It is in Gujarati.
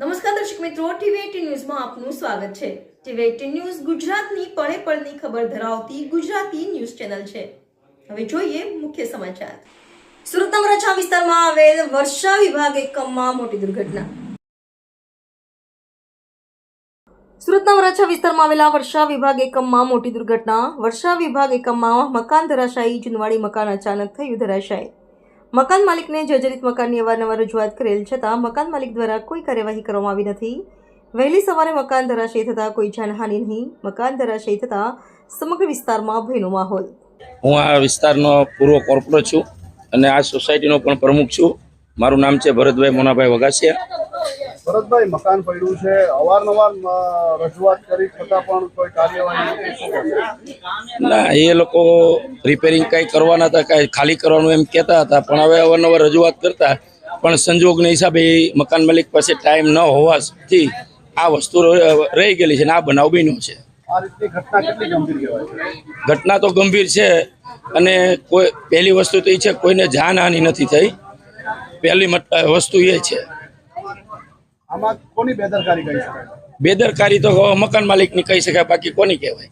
નમસ્કાર દર્શક મિત્રો ટીવી ન્યૂઝમાં આપનું સ્વાગત છે. ટીવી એટીન ન્યૂઝ ગુજરાતની પળે પળની ખબર ધરાવતી ગુજરાતી ન્યૂઝ ચેનલ છે. હવે જોઈએ મુખ્ય સમાચાર. સુરતના વરાછા વિસ્તારમાં આવેલ વર્ષા વિભાગ એકમમાં મોટી દુર્ઘટના. સુરતના વરાછા વિસ્તારમાં આવેલા વર્ષા વિભાગ એકમમાં મોટી દુર્ઘટના. વર્ષા વિભાગ એકમમાં મકાન ધરાશાયી, જુનવાડી મકાન અચાનક થયું ધરાશાયી. મકાન માલિકને જર્જરિત મકાનની અવારનવાર રજૂઆત કરેલ છતાં મકાન માલિક દ્વારા કોઈ કાર્યવાહી કરવામાં આવી નથી. વહેલી સવારે મકાન ધરાશયી થતાં કોઈ જાનહાનિ નહીં. મકાન ધરાશયી થતાં સમગ્ર વિસ્તારમાં ભયનો માહોલ. હું આ વિસ્તારનો પૂર્વ કોર્પોરેટ છું અને આ સોસાયટીનો પણ પ્રમુખ છું. મારું નામ છે ભરતભાઈ મોનાભાઈ વગાસિયા. ભરતભાઈ મકાન પડ્યું છે. અવારનવાર રજૂઆત કરી છતાં પણ કોઈ કાર્યવાહી? ના એ લોકો રિપેરિંગ કંઈ કરવાના હતા કાંઈ ખાલી કરવાનું એમ કહેતા હતા પણ હવે અવારનવાર રજૂઆત કરતા પણ સંજોગના હિસાબે મકાન માલિક પાસે ટાઈમ ન હોવાથી આ વસ્તુ રહી ગયેલી છે અને આ બનાવ બન્યો છે. ઘટના તો ગંભીર છે અને કોઈ પહેલી વસ્તુ તો એ છે કોઈને જાનહાનિ નથી થઈ. પહેલી વસ્તુ એ છે. આમાં કોની બેદરકારી કહી શકાય? બેદરકારી તો મકાન માલિકની કહી શકાય બાકી કોની કહેવાય?